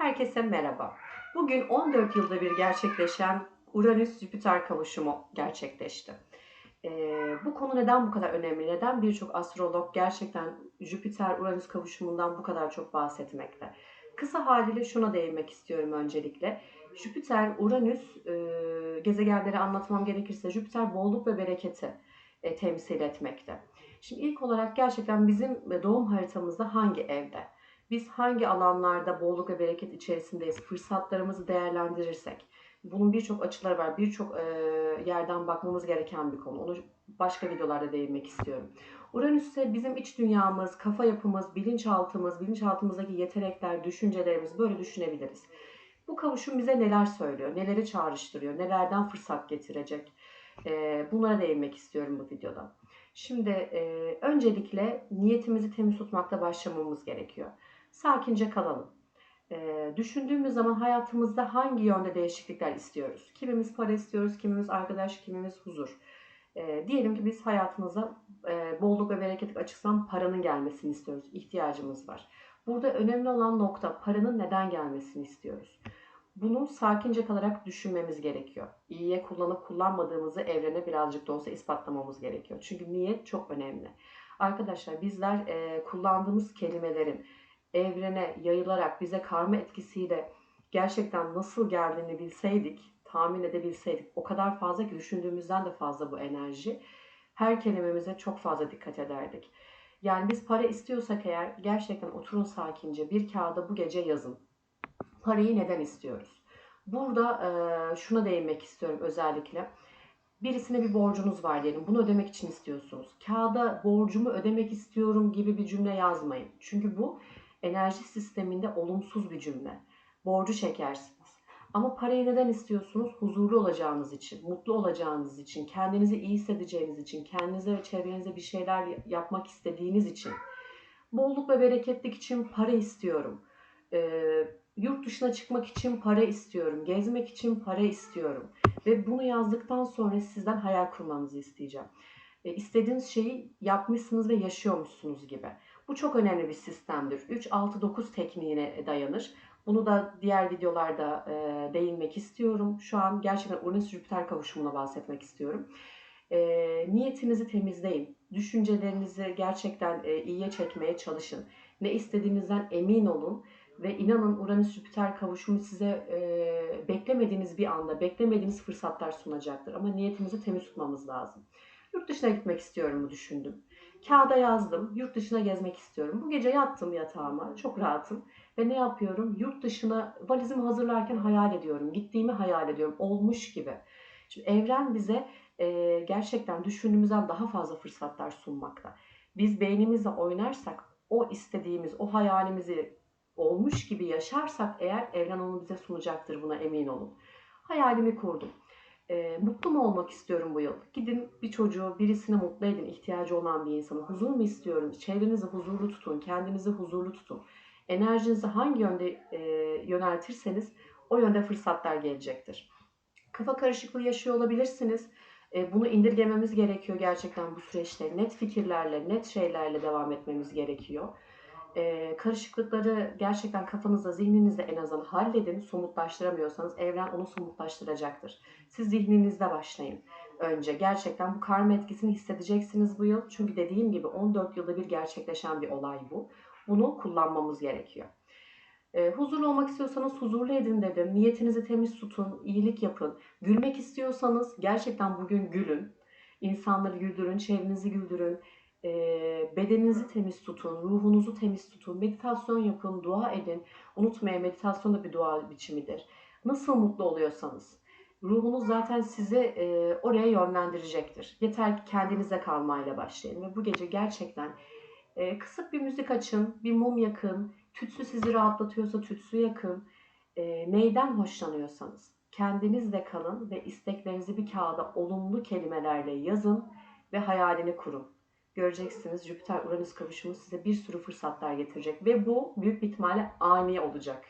Herkese merhaba. Bugün 14 yılda bir gerçekleşen Uranüs-Jüpiter kavuşumu gerçekleşti. Ee, bu konu neden bu kadar önemli? Neden birçok astrolog gerçekten Jüpiter-Uranüs kavuşumundan bu kadar çok bahsetmekte? Kısa haliyle şuna değinmek istiyorum öncelikle. Jüpiter, Uranüs e, gezegenleri anlatmam gerekirse Jüpiter bolluk ve bereketi e, temsil etmekte. Şimdi ilk olarak gerçekten bizim doğum haritamızda hangi evde? Biz hangi alanlarda bolluk ve bereket içerisindeyiz? Fırsatlarımızı değerlendirirsek. Bunun birçok açıları var. Birçok yerden bakmamız gereken bir konu. Onu başka videolarda değinmek istiyorum. Uranüs ise bizim iç dünyamız, kafa yapımız, bilinçaltımız, bilinçaltımızdaki yetenekler, düşüncelerimiz böyle düşünebiliriz. Bu kavuşum bize neler söylüyor, neleri çağrıştırıyor, nelerden fırsat getirecek? Bunlara değinmek istiyorum bu videoda. Şimdi e, öncelikle niyetimizi temiz tutmakta başlamamız gerekiyor sakince kalalım. Ee, düşündüğümüz zaman hayatımızda hangi yönde değişiklikler istiyoruz? Kimimiz para istiyoruz, kimimiz arkadaş, kimimiz huzur. Ee, diyelim ki biz hayatımıza e, bolluk ve bereketlik açısından paranın gelmesini istiyoruz. İhtiyacımız var. Burada önemli olan nokta paranın neden gelmesini istiyoruz. Bunu sakince kalarak düşünmemiz gerekiyor. İyiye kullanıp kullanmadığımızı evrene birazcık da olsa ispatlamamız gerekiyor. Çünkü niyet çok önemli. Arkadaşlar bizler e, kullandığımız kelimelerin evrene yayılarak bize karma etkisiyle gerçekten nasıl geldiğini bilseydik, tahmin edebilseydik o kadar fazla ki düşündüğümüzden de fazla bu enerji. Her kelimemize çok fazla dikkat ederdik. Yani biz para istiyorsak eğer gerçekten oturun sakince bir kağıda bu gece yazın. Parayı neden istiyoruz? Burada e, şuna değinmek istiyorum özellikle. Birisine bir borcunuz var diyelim. Bunu ödemek için istiyorsunuz. Kağıda borcumu ödemek istiyorum gibi bir cümle yazmayın. Çünkü bu enerji sisteminde olumsuz bir cümle. Borcu çekersiniz. Ama parayı neden istiyorsunuz? Huzurlu olacağınız için, mutlu olacağınız için, kendinizi iyi hissedeceğiniz için, kendinize ve çevrenize bir şeyler yapmak istediğiniz için. Bolluk ve bereketlik için para istiyorum. Ee, yurt dışına çıkmak için para istiyorum. Gezmek için para istiyorum. Ve bunu yazdıktan sonra sizden hayal kurmanızı isteyeceğim. E, istediğiniz şeyi yapmışsınız ve yaşıyormuşsunuz gibi. Bu çok önemli bir sistemdir. 3-6-9 tekniğine dayanır. Bunu da diğer videolarda e, değinmek istiyorum. Şu an gerçekten Uranüs-Jüpiter kavuşumuna bahsetmek istiyorum. E, niyetinizi temizleyin. Düşüncelerinizi gerçekten e, iyiye çekmeye çalışın. Ne istediğinizden emin olun. Ve inanın Uranüs-Jüpiter kavuşumu size e, beklemediğiniz bir anda, beklemediğiniz fırsatlar sunacaktır. Ama niyetimizi temiz tutmamız lazım. Yurt dışına gitmek istiyorum mu düşündüm. Kağıda yazdım. Yurt dışına gezmek istiyorum. Bu gece yattım yatağıma. Çok rahatım. Ve ne yapıyorum? Yurt dışına valizimi hazırlarken hayal ediyorum. Gittiğimi hayal ediyorum. Olmuş gibi. Şimdi evren bize e, gerçekten düşündüğümüzden daha fazla fırsatlar sunmakta. Biz beynimizle oynarsak o istediğimiz, o hayalimizi olmuş gibi yaşarsak eğer evren onu bize sunacaktır buna emin olun. Hayalimi kurdum. E, mutlu mu olmak istiyorum bu yıl? Gidin bir çocuğu, birisini mutlu edin, ihtiyacı olan bir insanı. Huzur mu istiyorum? Çevrenizi huzurlu tutun, kendinizi huzurlu tutun. Enerjinizi hangi yönde e, yöneltirseniz o yönde fırsatlar gelecektir. Kafa karışıklığı yaşıyor olabilirsiniz. E, bunu indirgememiz gerekiyor gerçekten bu süreçte. Net fikirlerle, net şeylerle devam etmemiz gerekiyor e, karışıklıkları gerçekten kafanızda, zihninizde en azından halledin. Somutlaştıramıyorsanız evren onu somutlaştıracaktır. Siz zihninizde başlayın önce. Gerçekten bu karma etkisini hissedeceksiniz bu yıl. Çünkü dediğim gibi 14 yılda bir gerçekleşen bir olay bu. Bunu kullanmamız gerekiyor. E, huzurlu olmak istiyorsanız huzurlu edin dedim. Niyetinizi temiz tutun, iyilik yapın. Gülmek istiyorsanız gerçekten bugün gülün. İnsanları güldürün, çevrenizi güldürün e, bedeninizi temiz tutun, ruhunuzu temiz tutun, meditasyon yapın, dua edin. Unutmayın meditasyon da bir dua biçimidir. Nasıl mutlu oluyorsanız ruhunuz zaten sizi e, oraya yönlendirecektir. Yeter ki kendinize kalmayla başlayın ve bu gece gerçekten e, kısık bir müzik açın, bir mum yakın, tütsü sizi rahatlatıyorsa tütsü yakın. E, neyden hoşlanıyorsanız kendinizle kalın ve isteklerinizi bir kağıda olumlu kelimelerle yazın ve hayalini kurun göreceksiniz Jüpiter-Uranüs kavuşumu size bir sürü fırsatlar getirecek ve bu büyük bir ihtimalle ani olacak.